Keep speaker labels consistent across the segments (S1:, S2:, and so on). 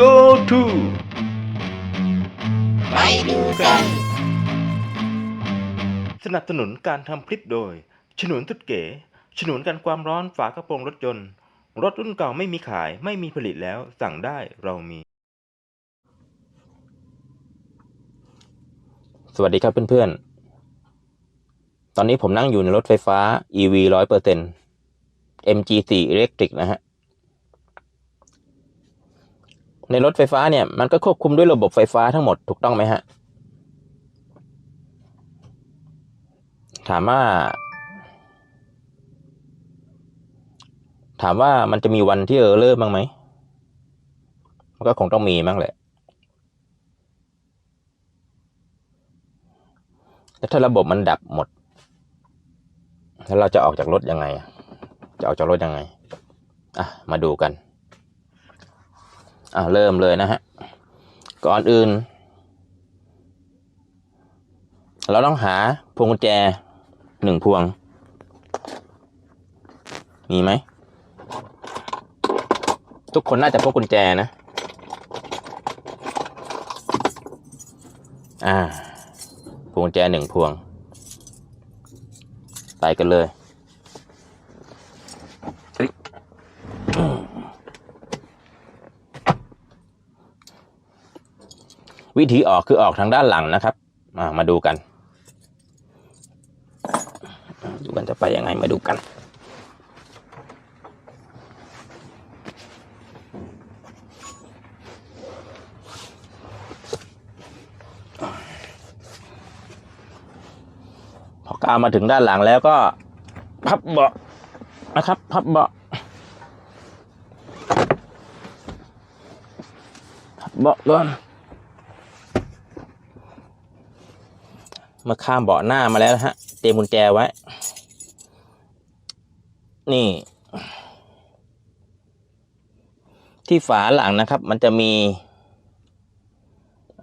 S1: go to
S2: ไปดูกัน
S1: สนับสนุนการทำคลิปโดย ฉนวนสุดเก๋ ฉนวนกันความร้อนฝากระโปรงรถยนต์ รถรุ่นเก่าไม่มีขายไม่มีผลิตแล้ว สั่งได้เรามี สวัสดีครับเพื่อนๆ ตอนนี้ผมนั่งอยู่ในรถไฟฟ้า EV ร้อยเปอร์เซ็น MG4 Electric นะฮะ ในรถไฟฟ้าเนี่ยมันก็ควบคุมด้วยระบบไฟฟ้าทั้งหมดถูกต้องไหมฮะ ถามว่า ถามว่ามันจะมีวันที่เออเลอร์บ้างไหม มันก็คงต้องมีบ้างแหละแล้วถ้าระบบมันดับหมด แล้วเราจะออกจากรถยังไง จะออกจากรถยังไง อะ มาดูกัน อะเริ่มเลยนะฮะ ก่อนอื่น เราต้องหาพวงกุญแจหนึ่งพวง มีไหม ทุกคนน่าจะพกกุญแจนะ อ่า พวงกุญแจหนึ่งพวง ไปกันเลยเฮ้ยอืม วิธีออกคือออกทางด้านหลังนะครับอ่ามาดูกันดูกันจะไปยังไงมาดูกัน พอกาวมาถึงด้านหลังแล้วก็พับเบาะนะครับ พับเบาะพับเบาะก่อน มื่อข้ามเบาะหน้ามาแล้วนะฮะ เตรียมกุญแจไว้ นี่ ที่ฝาหลังนะครับ มันจะมี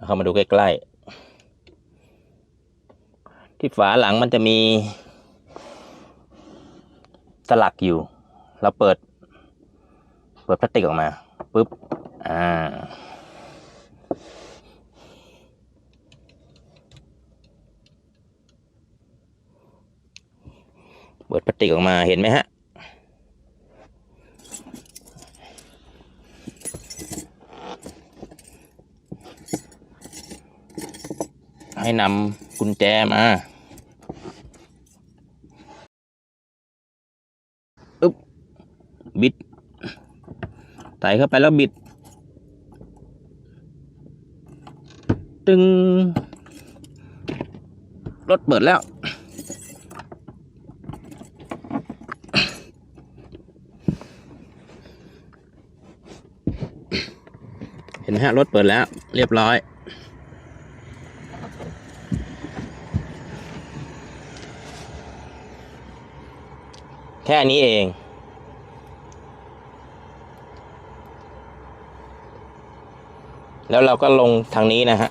S1: เข้ามาดูใกล้ๆ ที่ฝาหลังมันจะมี สลักอยู่ เราเปิด เปิดพลาสติกออกมาปุ๊บ อ่า เปิดพลาสติกออกมาเห็นไหมฮะ ให้นำกุญแจมาอึ๊บบิดใส่เข้าไปแล้วบิด ตึง รถเปิดแล้ว ห็นไหมฮะรถเปิดแล้ว เรียบร้อย แค่นี้เองแล้วเราก็ลงทางนี้นะฮะ